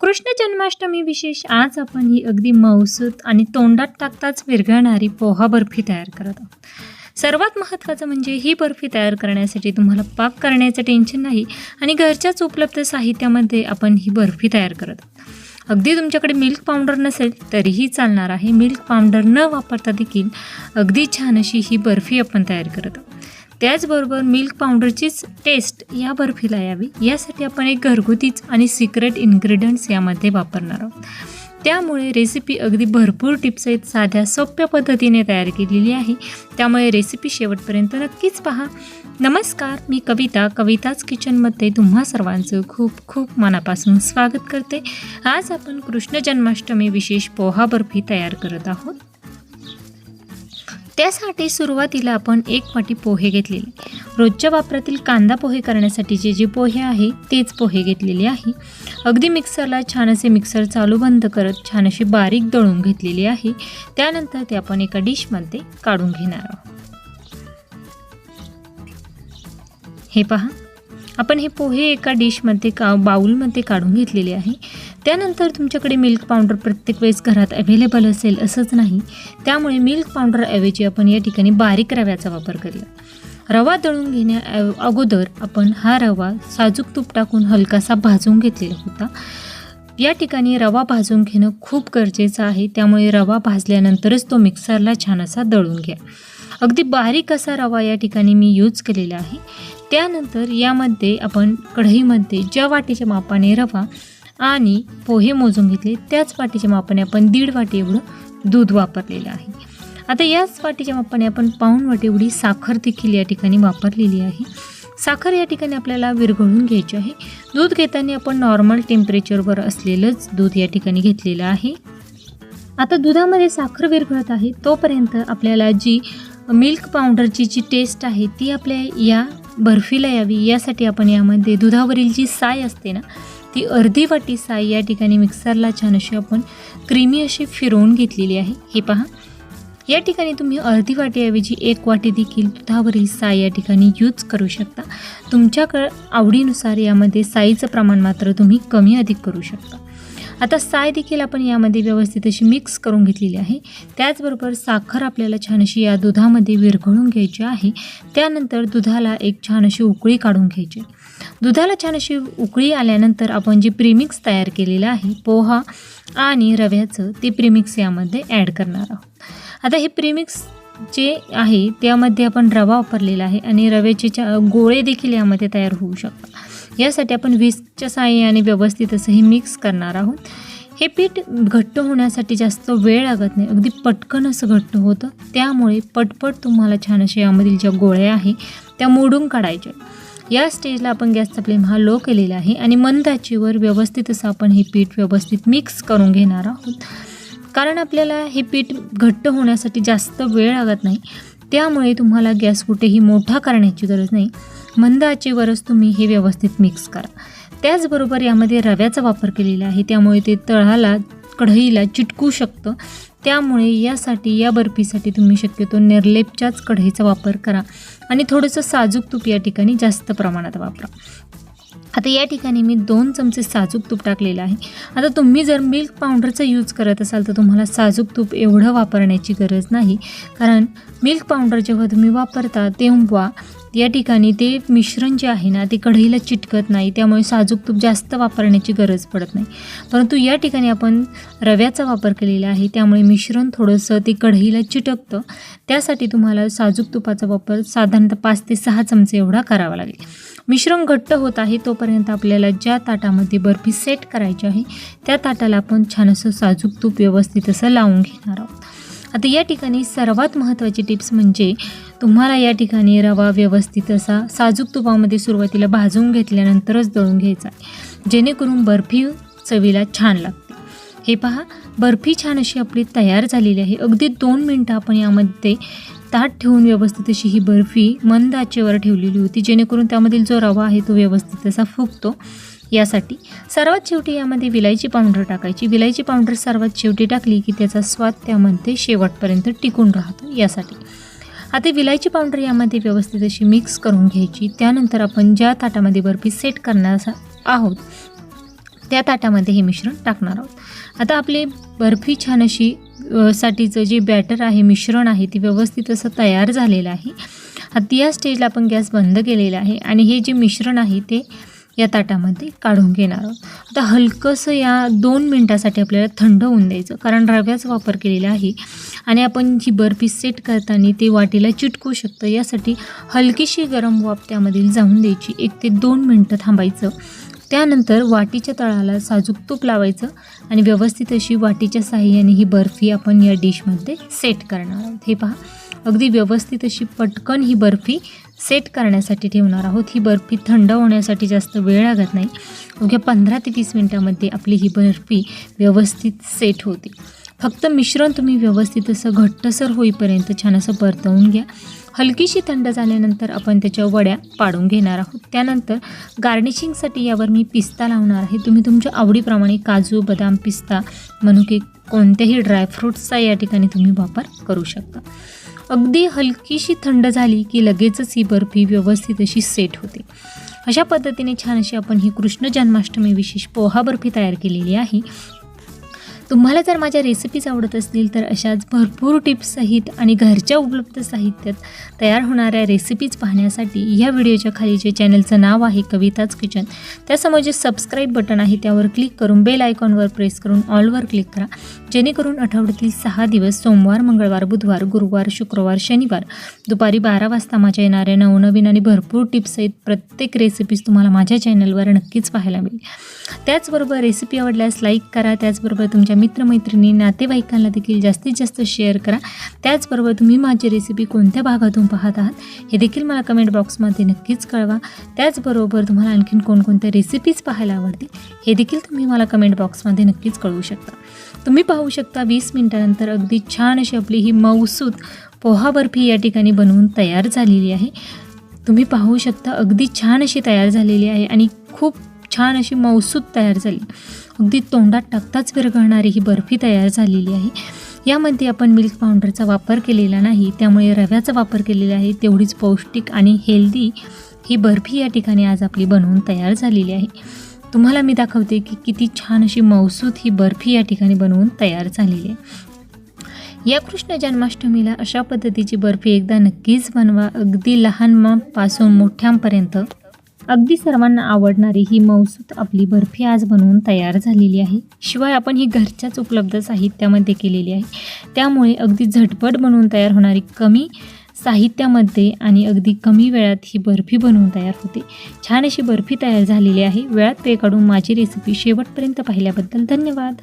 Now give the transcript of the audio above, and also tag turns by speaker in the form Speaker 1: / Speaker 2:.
Speaker 1: कृष्ण जन्माष्टमी विशेष आज आपण ही अगदी मौसूत आणि तोंडात टाकताच विरघळणारी पोहा बर्फी तयार करत आहोत. सर्वात महत्त्वाचं म्हणजे ही बर्फी तयार करण्यासाठी तुम्हाला पाक करण्याचं टेन्शन नाही आणि घरच्याच उपलब्ध साहित्यामध्ये आपण ही बर्फी तयार करत आहोत. अगदी तुमच्याकडे मिल्क पावडर नसेल तरीही चालणार आहे. मिल्क पावडर न वापरता देखील अगदी छान अशी ही बर्फी आपण तयार करत आहोत. त्याचबरोबर मिल्क पावडरचीच टेस्ट या बर्फीला यावी. यासाठी आपण एक घरगुतीच आणि सिक्रेट इन्ग्रेडियंट्स यामध्ये वापरणार आहोत. त्यामुळे रेसिपी अगदी भरपूर टिप्स आहेत. साध्या सोप्या पद्धतीने तयार केलेली आहे. त्यामुळे रेसिपी शेवटपर्यंत नक्कीच पहा. नमस्कार मी कविता. कविताच किचनमध्ये तुम्हा सर्वांचं खूप खूप मनापासून स्वागत करते. आज आपण कृष्ण जन्माष्टमी विशेष पोहा बर्फी तयार करत आहोत. त्यासाठी सुरुवातीला आपण एक वाटी पोहे घेतलेले. रोजच्या वापरातील कांदा पोहे करण्यासाठीचे जे पोहे आहे तेच पोहे घेतलेले आहे. अगदी मिक्सरला छान असे मिक्सर चालू बंद करत छान अशी बारीक दळून घेतलेली आहे. त्यानंतर ते आपण एका डिशमध्ये काढून घेणार आहोत. हे पहा. आपण हे पोहे एका डिशमध्ये का बाऊलमध्ये काढून घेतलेले आहे. त्यानंतर तुमच्याकडे मिल्क पावडर प्रत्येक वेळेस घरात अवेलेबल असेल असंच नाही. त्यामुळे मिल्क पावडरऐवजी आपण या ठिकाणी बारीक रव्याचा वापर करूया. रवा दळून घेण्या अगोदर आपण हा रवा साजूक तूप टाकून हलकासा भाजून घेतलेला होता. या ठिकाणी रवा भाजून घेणं खूप गरजेचं आहे. त्यामुळे रवा भाजल्यानंतरच तो मिक्सरला छान असा दळून घ्या. अगदी बारीक असा रवा या ठिकाणी मी यूज केलेला आहे. त्यानंतर यामध्ये आपण कढईमध्ये ज्या वाटीच्या मापाने रवा आणि पोहे मोजून घेतले त्याच वाटीच्या मापाने आपण दीड वाटी एवढं दूध वापरलेलं आहे. आता याच वाटीच्या मापाने आपण पाऊण वाटी एवढी साखर देखील या ठिकाणी वापरलेली आहे. साखर या ठिकाणी आपल्याला विरघळून घ्यायची आहे. दूध घेताना आपण नॉर्मल टेम्परेचरवर असलेलंच दूध या ठिकाणी घेतलेलं आहे. आता दुधामध्ये साखर विरघळत आहे तोपर्यंत आपल्याला जी मिल्क पावडरची जी टेस्ट आहे ती आपल्या या बर्फीला यावी यासाठी आपण यामध्ये दुधावरील जी साय असते ना ती अर्धी वाटी साय या ठिकाणी मिक्सरला छान अशी आपण क्रीमी अशी फिरवून घेतलेली आहे. हे पहा. या ठिकाणी तुम्ही अर्धी वाटीऐवजी एक वाटी देखील दुधावरील साय या ठिकाणी यूज करू शकता. तुमच्याकडं आवडीनुसार यामध्ये साईचं प्रमाण मात्र तुम्ही कमी अधिक करू शकता. आता साय देखील आपण यामध्ये व्यवस्थित अशी मिक्स करून घेतलेली आहे. त्याचबरोबर साखर आपल्याला छान अशी या दुधामध्ये विरघळून घ्यायची आहे. त्यानंतर दुधाला एक छान अशी उकळी काढून घ्यायची. दुधाला छान अशी उकळी आल्यानंतर आपण जे प्रीमिक्स तयार केलेलं आहे पोहा आणि रव्याचं ते प्रीमिक्स यामध्ये ॲड करणार आहोत. आता हे प्रीमिक्स जे आहे त्यामध्ये आपण रवा वापरलेला आहे आणि रव्याचे चा गोळे देखील यामध्ये तयार होऊ शकतात. यासाठी आपण वीजच्या साहाय्याने व्यवस्थित असं हे मिक्स करणार आहोत. हे पीठ घट्ट होण्यासाठी जास्त वेळ लागत नाही. अगदी पटकन असं घट्ट होतं. त्यामुळे पटपट तुम्हाला छान अशा यामधील ज्या गोळ्या आहे त्या मोडून काढायच्या या स्टेजला आपण गॅसचा फ्लेम हा लो केलेला आहे आणि मंदाचीवर व्यवस्थित असं आपण हे पीठ व्यवस्थित मिक्स करून घेणार आहोत. कारण आपल्याला हे पीठ घट्ट होण्यासाठी जास्त वेळ लागत नाही त्यामुळे तुम्हाला गॅस कुठेही मोठा करण्याची गरज नाही. मंद आचेवरच तुम्ही हे व्यवस्थित मिक्स करा. त्याचबरोबर यामध्ये रव्याचा वापर केलेला आहे. त्यामुळे ते तळाला कढईला चिटकू शकतं. त्यामुळे यासाठी या बर्फीसाठी तुम्ही शक्यतो निर्लेपच्याच कढईचा वापर करा. आणि थोडंसं साजूक तूप या ठिकाणी जास्त प्रमाणात वापरा. आता या ठिकाणी मी दोन चमचे साजूक तूप टाकलेलं आहे. आता तुम्ही जर मिल्क पावडरचा यूज करत असाल तर तुम्हाला साजूक तूप एवढं वापरण्याची गरज नाही. कारण मिल्क पावडर जेव्हा तुम्ही वापरता तेव्हा या ठिकाणी ते मिश्रण जे आहे ना ते कढईला चिटकत नाही. त्यामुळे साजूक तूप जास्त वापरण्याची गरज पडत नाही. परंतु या ठिकाणी आपण रव्याचा वापर केलेला आहे. त्यामुळे मिश्रण थोडंसं ते कढईला चिटकतं. त्यासाठी तुम्हाला साजूक तुपाचा वापर साधारणतः पाच ते सहा चमचे एवढा करावा लागेल. मिश्रण घट्ट होत आहे तोपर्यंत आपल्याला ज्या ताटामध्ये बर्फी सेट करायची आहे त्या ताटाला आपण छान असं साजूक तूप व्यवस्थित असं लावून घेणार आहोत. आता या ठिकाणी सर्वात महत्त्वाची टिप्स म्हणजे तुम्हाला या ठिकाणी रवा व्यवस्थित असा साजूक तुपामध्ये सुरुवातीला भाजून घेतल्यानंतरच दळून घ्यायचा आहे. जेणेकरून बर्फी चवीला छान लागते. हे पहा बर्फी छान अशी आपली तयार झालेली आहे. अगदी दोन मिनटं आपण यामध्ये ताट ठेवून व्यवस्थित अशी ही बर्फी मंद आचेवर ठेवलेली होती. जेणेकरून त्यामधील जो रवा आहे तो व्यवस्थित असा फुगतो. यासाठी सर्वात शेवटी यामध्ये विलायची पावडर टाकायची. विलायची पावडर सर्वात शेवटी टाकली की त्याचा स्वाद त्यामध्ये शेवटपर्यंत टिकून राहतो. यासाठी आता विलायची पावडर यामध्ये व्यवस्थित अशी मिक्स करून घ्यायची. त्यानंतर आपण ज्या ताटामध्ये बर्फी सेट करणार आहोत त्या ताटामध्ये हे मिश्रण टाकणार आहोत. आता आपली बर्फी छान अशी साठीचं जे बॅटर आहे मिश्रण आहे ते व्यवस्थित असं तयार झालेलं आहे. आता या स्टेजला आपण गॅस बंद केलेला आहे आणि हे जे मिश्रण आहे ते या ताटामध्ये काढून घेणार आहोत. आता हलकंसं या दोन मिनटासाठी आपल्याला थंड होऊन द्यायचं कारण रव्याचा वापर केलेला आहे आणि आपण जी बर्फी सेट करताना ते वाटीला चिटकू शकतं यासाठी हलकीशी गरम वाफ त्यामधील जाऊन द्यायची. एक ते दोन मिनटं थांबायचं. त्यानंतर वाटीच्या तळाला साजूक तूप लावायचं आणि व्यवस्थित अशी वाटीच्या साह्याने ही बर्फी आपण या डिशमध्ये सेट करणार आहोत. हे पहा अगदी व्यवस्थित अशी पटकन ही बर्फी सेट करण्यासाठी ठेवणार आहोत. ही बर्फी थंड होण्यासाठी जास्त वेळ लागत नाही. अवघ्या पंधरा ते वीस मिनटामध्ये आपली ही बर्फी व्यवस्थित सेट होते. फक्त मिश्रण तुम्ही व्यवस्थित असं घट्टसर होईपर्यंत छान असं परतवून घ्या. हलकीशी थंड झाल्यानंतर आपण त्याच्या वड्या पाडून घेणार आहोत. त्यानंतर गार्निशिंगसाठी यावर मी पिस्ता लावणार आहे. तुम्ही तुमच्या आवडीप्रमाणे काजू बदाम पिस्ता मनुके कोणत्याही ड्रायफ्रूट्सचा या ठिकाणी तुम्ही वापर करू शकता. अगदी हलकीशी थंड झाली की लगेचच ही बर्फी व्यवस्थित अशी सेट होते. अशा पद्धतीने छान अशी आपण ही कृष्ण जन्माष्टमी विशेष पोहा बर्फी तयार केलेली आहे. तुम्हाला जर माझ्या रेसिपीज आवडत असतील तर अशाच भरपूर टिप्ससहित आणि घरच्या उपलब्ध साहित्यात तयार होणाऱ्या रेसिपीज पाहण्यासाठी या व्हिडिओच्या खाली जे चॅनलचं नाव आहे कविताच किचन त्यासमोर जे सबस्क्राईब बटन आहे त्यावर क्लिक करून बेल आयकॉनवर प्रेस करून ऑलवर क्लिक करा. जेणेकरून आठवड्यातील सहा दिवस सोमवार मंगळवार बुधवार गुरुवार शुक्रवार शनिवार दुपारी बारा वाजता माझ्या येणाऱ्या नवनवीन आणि भरपूर टिप्ससहित प्रत्येक रेसिपीज तुम्हाला माझ्या चॅनलवर नक्कीच पाहायला मिळेल. त्याचबरोबर रेसिपी आवडल्यास लाईक करा त्याचबरोबर तुमच्या मित्रमैत्रिणी नातेवाईकांना देखील जास्तीत जास्त शेअर करा. त्याचबरोबर तुम्ही माझी रेसिपी कोणत्या भागातून पाहत आहात हे देखील मला कमेंट बॉक्समध्ये नक्कीच कळवा. त्याचबरोबर तुम्हाला आणखीन कोणकोणत्या रेसिपीज पाहायला आवडतील हे देखील तुम्ही मला कमेंट बॉक्समध्ये नक्कीच कळवू शकता. तुम्ही पाहू शकता वीस मिनटानंतर अगदी छान अशी आपली ही मऊसूत पोहा बर्फी या ठिकाणी बनवून तयार झालेली आहे. तुम्ही पाहू शकता अगदी छान अशी तयार झालेली आहे आणि खूप छान अशी मौसूद तयार झाली. अगदी तोंडात टाकताच विरघळणारी ही बर्फी तयार झालेली आहे. यामध्ये आपण मिल्क पावडरचा वापर केलेला नाही त्यामुळे रव्याचा वापर केलेला आहे. तेवढीच पौष्टिक आणि हेल्दी ही बर्फी या ठिकाणी आज आपली बनवून तयार झालेली आहे. तुम्हाला मी दाखवते की किती छान अशी मौसूद ही बर्फी या ठिकाणी बनवून तयार झालेली आहे. या कृष्ण जन्माष्टमीला अशा पद्धतीची बर्फी एकदा नक्कीच बनवा. अगदी लहान मापासून मोठ्यांपर्यंत अगदी सर्वांना आवडणारी ही मौसूत आपली बर्फी आज बनवून तयार झालेली आहे. शिवाय आपण ही घरच्याच उपलब्ध साहित्यामध्ये केलेली आहे. त्यामुळे अगदी झटपट बनवून तयार होणारी कमी साहित्यामध्ये आणि अगदी कमी वेळात ही बर्फी बनवून तयार होते. छान अशी बर्फी तयार झालेली आहे. वेळात वेळ काढून माझी रेसिपी शेवटपर्यंत पाहिल्याबद्दल धन्यवाद.